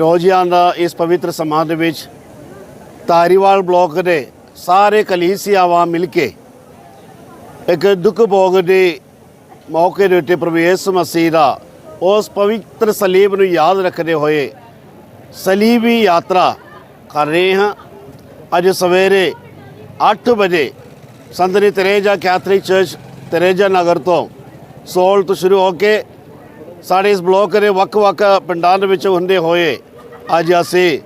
ਰੋਜ਼ਿਆਂ ਦਾ ਇਸ ਪਵਿੱਤਰ ਸਮਾਂ ਦੇ ਵਿੱਚ ਧਾਰੀਵਾਲ ਬਲਾਕ ਦੇ ਸਾਰੇ ਕਲੀਸਿਆਵਾਂ ਮਿਲ ਕੇ ਇੱਕ ਦੁੱਖ ਭੋਗ ਦੇ ਮੌਕੇ ਦੇ ਉੱਤੇ ਪ੍ਰਵੇਸ ਮਸੀਹ ਦਾ ਉਸ ਪਵਿੱਤਰ ਸਲੀਬ ਨੂੰ ਯਾਦ ਰੱਖਦੇ ਹੋਏ ਸਲੀਬੀ ਯਾਤਰਾ ਕਰ ਰਹੇ ਹਾਂ। ਅੱਜ ਸਵੇਰੇ 8 ਵਜੇ ਸੰਤਨੀ ਤਰੇਜਾ ਕੈਥਲਿਕ ਚਰਚ ਤਰੇਜਾ ਨਗਰ ਤੋਂ ਸੋਲ ਤੋਂ ਸ਼ੁਰੂ ਹੋ ਕੇ ਸਾਡੇ ਇਸ ਬਲਾਕ ਦੇ ਵੱਖ-ਵੱਖ ਪਿੰਡਾਂ ਦੇ ਵਿੱਚ ਹੁੰਦੇ ਹੋਏ ਅੱਜ ਅਸੀਂ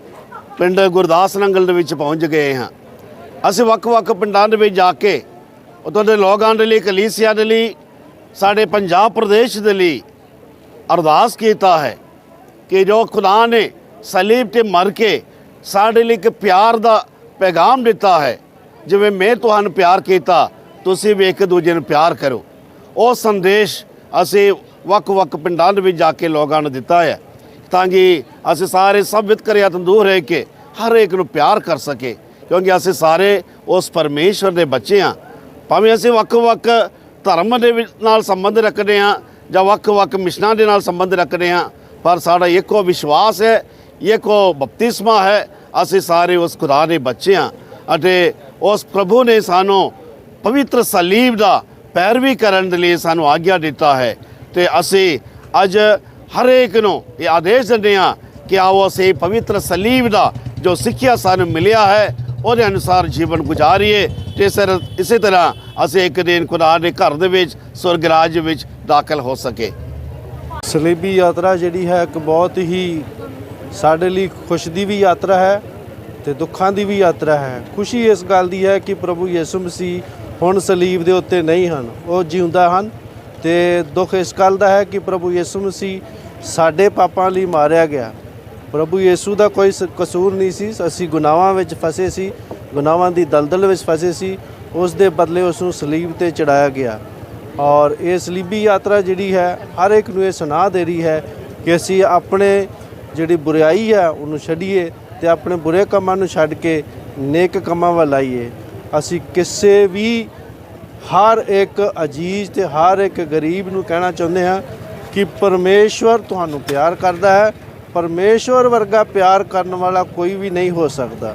ਪਿੰਡ ਗੁਰਦਾਸ ਨੰਗਲ ਦੇ ਵਿੱਚ ਪਹੁੰਚ ਗਏ ਹਾਂ। ਅਸੀਂ ਵੱਖ-ਵੱਖ ਪਿੰਡਾਂ ਦੇ ਵਿੱਚ ਜਾ ਕੇ ਉਤੋਂ ਦੇ ਲੋਕਾਂ ਦੇ ਲਈ, ਕਲੀਸਿਆ ਦੇ ਲਈ, ਸਾਡੇ ਪੰਜਾਬ ਪ੍ਰਦੇਸ਼ ਦੇ ਲਈ ਅਰਦਾਸ ਕੀਤਾ ਹੈ ਕਿ ਜੋ ਖੁਦਾ ਨੇ ਸਲੀਬ ਤੇ ਮਰ ਕੇ ਸਾਡੇ ਲਈ ਇੱਕ ਪਿਆਰ ਦਾ ਪੈਗਾਮ ਦਿੱਤਾ ਹੈ। ਜਿਵੇਂ ਮੈਂ ਤੁਹਾਨੂੰ ਪਿਆਰ ਕੀਤਾ, ਤੁਸੀਂ ਵੀ ਇੱਕ ਦੂਜੇ ਨੂੰ ਪਿਆਰ ਕਰੋ। ਉਹ ਸੰਦੇਸ਼ ਅਸੀਂ ਵੱਖ-ਵੱਖ ਪਿੰਡਾਂ ਦੇ ਵਿੱਚ ਜਾ ਕੇ ਲੋਕਾਂ ਨੂੰ ਦਿੱਤਾ ਹੈ। ਤਾਂ ਕਿ ਅਸੀਂ ਸਾਰੇ ਸਭ ਵਿਤਕਰਿਆਂ ਤੋਂ ਦੂਰ ਰਹਿ ਕੇ ਹਰ ਇੱਕ ਨੂੰ ਪਿਆਰ ਕਰ ਸਕੇ ਕਿਉਂਕਿ ਅਸੀਂ ਸਾਰੇ ਉਸ ਪਰਮੇਸ਼ਵਰ ਦੇ ਬੱਚੇ ਹਾਂ ਭਾਵੇਂ ਅਸੀਂ ਵੱਖ-ਵੱਖ ਧਰਮ ਦੇ ਵਿੱਚ ਨਾਲ ਸੰਬੰਧ ਰੱਖਦੇ ਹਾਂ ਜਾਂ ਵੱਖ-ਵੱਖ ਮਿਸ਼ਨਾਂ ਦੇ ਨਾਲ ਸੰਬੰਧ ਰੱਖਦੇ ਹਾਂ ਪਰ ਸਾਡਾ ਇੱਕੋ ਵਿਸ਼ਵਾਸ ਹੈ ਇੱਕੋ ਬਪਤਿਸਮਾ ਹੈ ਅਸੀਂ ਸਾਰੇ ਉਸ ਖੁਦਾ ਦੇ ਬੱਚੇ ਹਾਂ ਅਤੇ ਉਸ ਪ੍ਰਭੂ ਨੇ ਸਾਨੂੰ ਪਵਿੱਤਰ ਸਲੀਬ ਦਾ ਪੈਰਵੀ ਕਰਨ ਦੇ ਲਈ ਸਾਨੂੰ ਆਗਿਆ ਦਿੱਤਾ ਹੈ ਤੇ ਅਸੀਂ ਅੱਜ ਹਰੇਕ ਨੂੰ ਇਹ ਆਦੇਸ਼ ਦਿੰਦੇ ਹਾਂ ਕਿ ਆਓ ਅਸੀਂ ਪਵਿੱਤਰ ਸਲੀਬ ਦਾ ਜੋ ਸਿੱਖਿਆ ਸਾਨੂੰ ਮਿਲਿਆ ਹੈ, ਉਹਦੇ ਅਨੁਸਾਰ ਜੀਵਨ ਗੁਜ਼ਾਰੀਏ ਤੇ ਸਰ ਇਸੇ ਤਰ੍ਹਾਂ ਅਸੀਂ ਇੱਕ ਦਿਨ ਖੁਦਾ ਦੇ ਘਰ ਦੇ ਵਿੱਚ, ਸਵਰਗ ਰਾਜ ਵਿੱਚ ਦਾਖਲ ਹੋ ਸਕੇ। ਸਲੀਬੀ ਯਾਤਰਾ ਜਿਹੜੀ ਹੈ, ਇੱਕ ਬਹੁਤ ਹੀ ਸਾਡੇ ਲਈ ਖੁਸ਼ ਦੀ ਵੀ ਯਾਤਰਾ ਹੈ ਤੇ ਦੁੱਖਾਂ ਦੀ ਵੀ ਯਾਤਰਾ ਹੈ। ਖੁਸ਼ੀ ਇਸ ਗੱਲ ਦੀ ਹੈ ਕਿ ਪ੍ਰਭੂ ਯਿਸੂ ਮਸੀਹ ਹੁਣ ਸਲੀਬ ਦੇ ਉੱਤੇ ਨਹੀਂ ਹਨ, ਉਹ ਜਿਉਂਦਾ ਹਨ। ਤੇ ਦੁੱਖ ਇਸ ਗੱਲ ਦਾ ਹੈ ਕਿ ਪ੍ਰਭੂ ਯਿਸੂ ਮਸੀਹ ਸਾਡੇ ਪਾਪਾਂ ਲਈ ਮਾਰਿਆ ਗਿਆ। ਪ੍ਰਭੂ ਯਿਸੂ ਦਾ ਕੋਈ ਸ- ਕਸੂਰ ਨਹੀਂ ਸੀ। ਅਸੀਂ ਗੁਨਾਹਾਂ ਵਿੱਚ ਫਸੇ ਸੀ, ਗੁਨਾਹਾਂ ਦੀ ਦਲਦਲ ਵਿੱਚ ਫਸੇ ਸੀ। ਉਸ ਦੇ ਬਦਲੇ ਉਸ ਨੂੰ ਸਲੀਬ ਤੇ ਚੜਾਇਆ ਗਿਆ। ਔਰ ਇਹ ਸਲੀਬੀ ਯਾਤਰਾ ਜਿਹੜੀ ਹੈ, ਹਰ ਇੱਕ ਨੂੰ ਇਹ ਸੁਣਾ ਦੇ ਰਹੀ ਹੈ ਕਿ ਅਸੀਂ ਆਪਣੇ ਜਿਹੜੀ ਬੁਰਾਈ ਹੈ, ਉਹਨੂੰ ਛੱਡੀਏ ਤੇ ਆਪਣੇ ਬੁਰੇ ਕੰਮਾਂ ਨੂੰ ਛੱਡ ਕੇ ਨੇਕ ਕੰਮਾਂ ਵੱਲ ਆਈਏ। ਅਸੀਂ ਕਿਸੇ ਵੀ ਹਰ ਇੱਕ ਅਜੀਜ਼ ਤੇ ਹਰ ਇੱਕ ਗਰੀਬ ਨੂੰ ਕਹਿਣਾ ਚਾਹੁੰਦੇ ਹਾਂ ਕਿ ਪਰਮੇਸ਼ਵਰ ਤੁਹਾਨੂੰ ਪਿਆਰ ਕਰਦਾ ਹੈ। ਪਰਮੇਸ਼ਵਰ ਵਰਗਾ ਪਿਆਰ ਕਰਨ ਵਾਲਾ ਕੋਈ ਵੀ ਨਹੀਂ ਹੋ ਸਕਦਾ।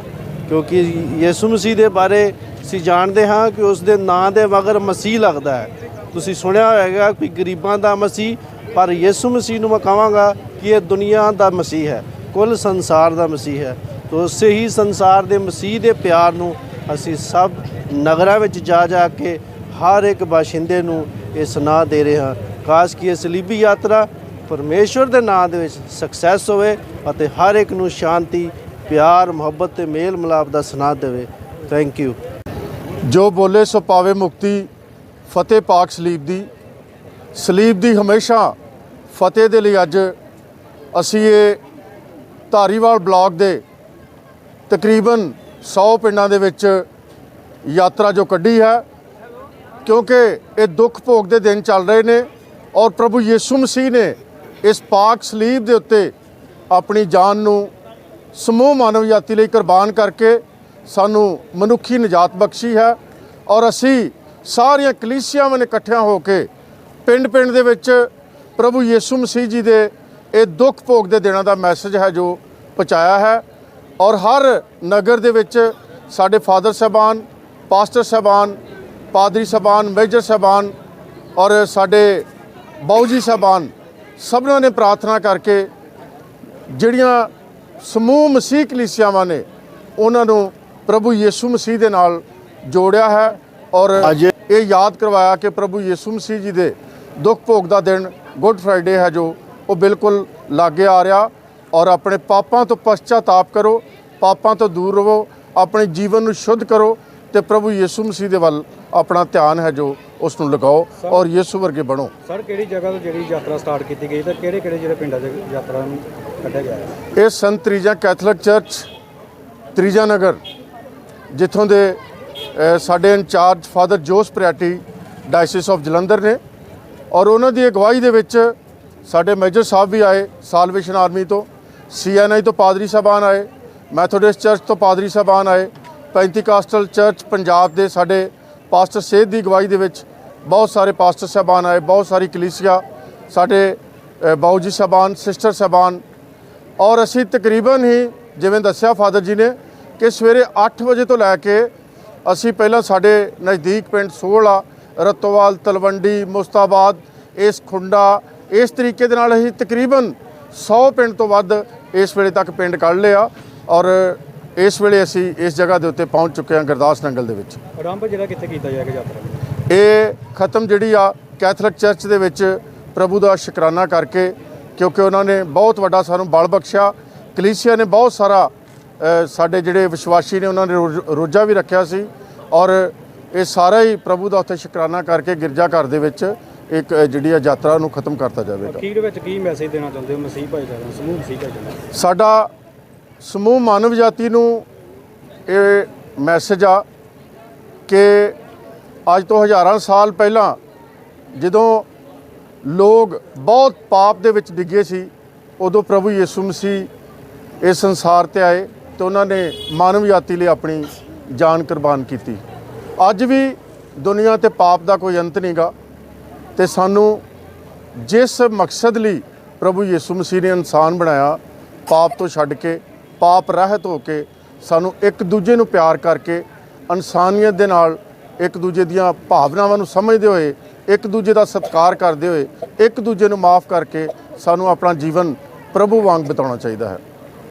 ਕਿਉਂਕਿ ਯਿਸੂ ਮਸੀਹ ਦੇ ਬਾਰੇ ਅਸੀਂ ਜਾਣਦੇ ਹਾਂ ਕਿ ਉਸ ਦੇ ਨਾਂ ਦੇ ਮਗਰ ਮਸੀਹ ਲੱਗਦਾ ਹੈ। ਤੁਸੀਂ ਸੁਣਿਆ ਹੋਵੇਗਾ ਕਿ ਗਰੀਬਾਂ ਦਾ ਮਸੀਹ, ਪਰ ਯਿਸੂ ਮਸੀਹ ਨੂੰ ਮੈਂ ਕਹਾਂਗਾ ਕਿ ਇਹ ਦੁਨੀਆ ਦਾ ਮਸੀਹ ਹੈ। ਕੁੱਲ ਸੰਸਾਰ ਦਾ ਮਸੀਹ ਹੈ। ਤੋ ਉਸੇ ਹੀ ਸੰਸਾਰ ਦੇ ਮਸੀਹ ਦੇ ਪਿਆਰ ਨੂੰ ਅਸੀਂ ਸਭ ਨਗਰਾਂ ਵਿੱਚ ਜਾ ਜਾ ਕੇ ਹਰ ਇੱਕ ਬਾਸ਼ਿੰਦੇ ਨੂੰ ਇਹ ਸੁਣਾ ਦੇ ਰਹੇ ਹਾਂ। ਖਾਸ ਕਿ ਇਹ ਸਲੀਬੀ ਯਾਤਰਾ ਪਰਮੇਸ਼ਵਰ ਦੇ ਨਾਂ ਦੇ ਵਿੱਚ ਸਕਸੈਸ ਹੋਵੇ ਅਤੇ ਹਰ ਇੱਕ ਨੂੰ ਸ਼ਾਂਤੀ, ਪਿਆਰ, ਮੁਹੱਬਤ ਤੇ ਮੇਲ ਮਿਲਾਪ ਦਾ ਸੁਣਾ ਦੇਵੇ। ਥੈਂਕ ਯੂ ਜੋ ਬੋਲੇ ਸੋ ਪਾਵੇ ਮੁਕਤੀ, ਫਤਿਹ ਪਾਕ ਸਲੀਬ ਦੀ। ਸਲੀਬ ਦੀ ਹਮੇਸ਼ਾ ਫਤਿਹ ਦੇ ਲਈ ਅੱਜ ਅਸੀਂ ਇਹ ਧਾਰੀਵਾਲ ਬਲਾਕ ਦੇ ਤਕਰੀਬਨ 100 ਪਿੰਡਾਂ ਦੇ ਵਿੱਚ ਯਾਤਰਾ ਜੋ ਕੱਢੀ ਹੈ ਕਿਉਂਕਿ ਇਹ ਦੁੱਖ ਭੋਗ ਦੇ ਦਿਨ ਚੱਲ ਰਹੇ ਨੇ ਔਰ ਪ੍ਰਭੂ ਯਿਸੂ ਮਸੀਹ ਨੇ ਇਸ ਪਾਕ ਸਲੀਬ ਦੇ ਉੱਤੇ ਆਪਣੀ ਜਾਨ ਨੂੰ ਸਮੂਹ ਮਾਨਵ ਜਾਤੀ ਲਈ ਕੁਰਬਾਨ ਕਰਕੇ ਸਾਨੂੰ ਮਨੁੱਖੀ ਨਜਾਤ ਬਖਸ਼ੀ ਹੈ ਔਰ ਅਸੀਂ ਸਾਰੀਆਂ ਕਲੀਸਿਆਵਾਂ ਨੇ ਇਕੱਠਿਆਂ ਹੋ ਕੇ ਪਿੰਡ-ਪਿੰਡ ਦੇ ਵਿੱਚ ਪ੍ਰਭੂ ਯਿਸੂ ਮਸੀਹ ਜੀ ਦੇ ਇਹ ਦੁੱਖ ਭੋਗ ਦੇ ਦਿਨਾਂ ਦਾ ਮੈਸੇਜ ਹੈ ਜੋ ਪਹੁੰਚਾਇਆ ਹੈ ਔਰ ਹਰ ਨਗਰ ਦੇ ਵਿੱਚ ਸਾਡੇ ਫਾਦਰ ਸਾਹਿਬਾਨ, ਪਾਸਟਰ ਸਾਹਿਬਾਨ ਪਾਦਰੀ ਸਾਹਿਬਾਨ ਮੇਜਰ ਸਾਹਿਬਾਨ ਔਰ ਸਾਡੇ ਬਾਊ ਜੀ ਸਾਹਿਬਾਨ ਸਭਨਾਂ ਨੇ ਪ੍ਰਾਰਥਨਾ ਕਰਕੇ ਜਿਹੜੀਆਂ ਸਮੂਹ ਮਸੀਹ ਕਲੀਸਿਆਵਾਂ ਨੇ ਉਹਨਾਂ ਨੂੰ ਪ੍ਰਭੂ ਯਿਸੂ ਮਸੀਹ ਦੇ ਨਾਲ ਜੋੜਿਆ ਹੈ ਔਰ ਅੱਜ ਇਹ ਯਾਦ ਕਰਵਾਇਆ ਕਿ ਪ੍ਰਭੂ ਯਿਸੂ ਮਸੀਹ ਜੀ ਦੇ ਦੁੱਖ ਭੋਗ ਦਾ ਦਿਨ ਗੁੱਡ ਫਰਾਈਡੇ ਹੈ ਜੋ ਉਹ ਬਿਲਕੁਲ ਲਾਗੇ ਆ ਰਿਹਾ ਔਰ ਆਪਣੇ ਪਾਪਾਂ ਤੋਂ ਪਛਤਾਤਾਪ ਕਰੋ ਪਾਪਾਂ ਤੋਂ ਦੂਰ ਰਹੋ ਆਪਣੇ ਜੀਵਨ ਨੂੰ ਸ਼ੁੱਧ ਕਰੋ ਤੇ ਪ੍ਰਭੂ ਯਿਸੂ ਮਸੀਹ ਦੇ ਵੱਲ ਆਪਣਾ ਧਿਆਨ ਹੈ ਜੋ ਉਸ ਨੂੰ ਲਗਾਓ ਔਰ ਯਿਸੂ ਵਰਗੇ ਬਣੋ। ਸਰ ਕਿਹੜੀ ਜਗ੍ਹਾ ਤੋਂ ਜਿਹੜੀ ਯਾਤਰਾ ਸਟਾਰਟ ਕੀਤੀ ਗਈ ਤੇ ਕਿਹੜੇ ਕਿਹੜੇ ਜਿਹੜੇ ਪਿੰਡਾਂ 'ਚ ਯਾਤਰਾ ਨੂੰ ਕੱਢਿਆ ਗਿਆ? ਇਹ ਸੰਤ ਤ੍ਰੀਜਾ ਕੈਥੋਲਿਕ ਚਰਚ ਤ੍ਰੀਜਾ ਨਗਰ ਜਿੱਥੋਂ ਦੇ ਸਾਡੇ incharge father Jose Priati diocese of Jalandhar ਨੇ ਔਰ ਉਹਨਾਂ ਦੀ ਅਗਵਾਈ ਦੇ ਵਿੱਚ ਸਾਡੇ ਮੇਜਰ ਸਾਹਿਬ ਵੀ ਆਏ ਸਾਲਵੇਸ਼ਨ ਆਰਮੀ ਤੋਂ ਸੀਐਨਆਈ ਤੋਂ ਪਾਦਰੀ ਸਾਹਿਬਾਨ ਆਏ ਮੈਥੋਡਿਸਟ ਚਰਚ ਤੋਂ ਪਾਦਰੀ ਸਾਹਿਬਾਨ ਆਏ ਪੈਂਤੀਕਾਸਟਲ ਚਰਚ ਪੰਜਾਬ ਦੇ ਸਾਡੇ ਪਾਸਟਰ ਸੇਧ ਦੀ ਅਗਵਾਈ ਦੇ ਵਿੱਚ ਬਹੁਤ ਸਾਰੇ ਪਾਸਟਰ ਸਾਹਿਬਾਨ ਆਏ ਬਹੁਤ ਸਾਰੀ ਕਲੀਸਿਆ ਸਾਡੇ ਅ, ਬਾਊ ਜੀ ਸਾਹਿਬਾਨ ਸਿਸਟਰ ਸਾਹਿਬਾਨ। ਔਰ ਅਸੀਂ ਤਕਰੀਬਨ ਹੀ ਜਿਵੇਂ ਦੱਸਿਆ ਫਾਦਰ ਜੀ ਨੇ ਕਿ ਸਵੇਰੇ 8 ਵਜੇ ਤੋਂ ਲੈ ਕੇ ਅਸੀਂ ਪਹਿਲਾਂ ਸਾਡੇ ਨਜ਼ਦੀਕ ਪਿੰਡ ਸੋਹਲਾ ਰਤੋਵਾਲ ਤਲਵੰਡੀ ਮੁਸਤਾਬਾਦ ਇਸ ਖੁੰਡਾ ਇਸ ਤਰੀਕੇ ਦੇ ਨਾਲ ਅਸੀਂ ਤਕਰੀਬਨ 100 ਪਿੰਡ ਤੋਂ ਵੱਧ ਇਸ ਵੇਲੇ ਤੱਕ ਪਿੰਡ ਕੱਢ ਲਿਆ। ਔਰ ਇਸ ਵੇਲੇ ਅਸੀਂ ਇਸ ਜਗ੍ਹਾ ਦੇ ਉੱਤੇ ਪਹੁੰਚ ਚੁੱਕੇ ਹਾਂ ਗੁਰਦਾਸ ਨੰਗਲ ਦੇ ਵਿੱਚ। ਆਰੰਭ ਜਿਹੜਾ ਕਿੱਥੇ ਕੀਤਾ ਜਾਏਗਾ ਯਾਤਰਾ? ਇਹ ਖਤਮ ਜਿਹੜੀ ਆ ਕੈਥੋਲਿਕ ਚਰਚ ਦੇ ਵਿੱਚ ਪ੍ਰਭੂ ਦਾ ਸ਼ੁਕਰਾਨਾ ਕਰਕੇ ਕਿਉਂਕਿ ਉਹਨਾਂ ਨੇ ਬਹੁਤ ਵੱਡਾ ਸਾਨੂੰ ਬਲ ਬਖਸ਼ਿਆ। ਕਲੀਸਿਆ ਨੇ ਬਹੁਤ ਸਾਰਾ ਸਾਡੇ ਜਿਹੜੇ ਵਿਸ਼ਵਾਸੀ ਨੇ ਉਹਨਾਂ ਨੇ ਰੋਜ਼- ਵੀ ਰੱਖਿਆ ਸੀ ਔਰ ਇਹ ਸਾਰਾ ਹੀ ਪ੍ਰਭੂ ਦਾ ਉੱਥੇ ਸ਼ੁਕਰਾਨਾ ਕਰਕੇ ਗਿਰਜਾ ਘਰ ਦੇ ਵਿੱਚ ਇੱਕ ਜਿਹੜੀ ਆ ਯਾਤਰਾ ਨੂੰ ਖਤਮ ਕਰਤਾ ਜਾਵੇਗਾ। ਅਖੀਰ ਵਿੱਚ ਕੀ ਮੈਸੇਜ ਦੇਣਾ ਚਾਹੁੰਦੇ ਹੋ? ਮਸੀਹ ਭਾਈਚਾਰੇ ਨੂੰ ਸਮੂਹ ਮਸੀਹ ਭਾਈਚਾਰੇ? ਸਾਡਾ ਸਮੂਹ ਮਾਨਵ ਜਾਤੀ ਨੂੰ ਇਹ ਮੈਸੇਜ ਆ ਕਿ ਅੱਜ ਤੋਂ ਹਜ਼ਾਰਾਂ ਸਾਲ ਪਹਿਲਾਂ ਜਦੋਂ ਲੋਕ ਬਹੁਤ ਪਾਪ ਦੇ ਵਿੱਚ ਡਿੱਗੇ ਸੀ, ਉਦੋਂ ਪ੍ਰਭੂ ਯਿਸੂ ਮਸੀਹ ਇਸ ਸੰਸਾਰ ਤੇ ਆਏ ਤੇ ਉਹਨਾਂ ਨੇ ਮਾਨਵ ਜਾਤੀ ਲਈ ਆਪਣੀ ਜਾਨ ਕੁਰਬਾਨ ਕੀਤੀ। ਅੱਜ ਵੀ ਦੁਨੀਆ ਤੇ ਪਾਪ ਦਾ ਕੋਈ ਅੰਤ ਨਹੀਂਗਾ ਤੇ ਸਾਨੂੰ ਜਿਸ ਮਕਸਦ ਲਈ ਪ੍ਰਭੂ ਯਿਸੂ ਮਸੀਹ ਨੇ ਇਨਸਾਨ ਬਣਾਇਆ, ਪਾਪ ਤੋਂ ਛੱਡ ਕੇ ਪਾਪ ਰਹਿਤ ਹੋ ਕੇ ਸਾਨੂੰ ਇੱਕ ਦੂਜੇ ਨੂੰ ਪਿਆਰ ਕਰਕੇ ਇਨਸਾਨੀਅਤ ਦੇ ਨਾਲ ਇੱਕ ਦੂਜੇ ਦੀਆਂ ਭਾਵਨਾਵਾਂ ਨੂੰ ਸਮਝਦੇ ਹੋਏ, ਇੱਕ ਦੂਜੇ ਦਾ ਸਤਿਕਾਰ ਕਰਦੇ ਹੋਏ, ਇੱਕ ਦੂਜੇ ਨੂੰ ਮਾਫ ਕਰਕੇ ਸਾਨੂੰ ਆਪਣਾ ਜੀਵਨ ਪ੍ਰਭੂ ਵਾਂਗ ਬਿਤਾਉਣਾ ਚਾਹੀਦਾ ਹੈ।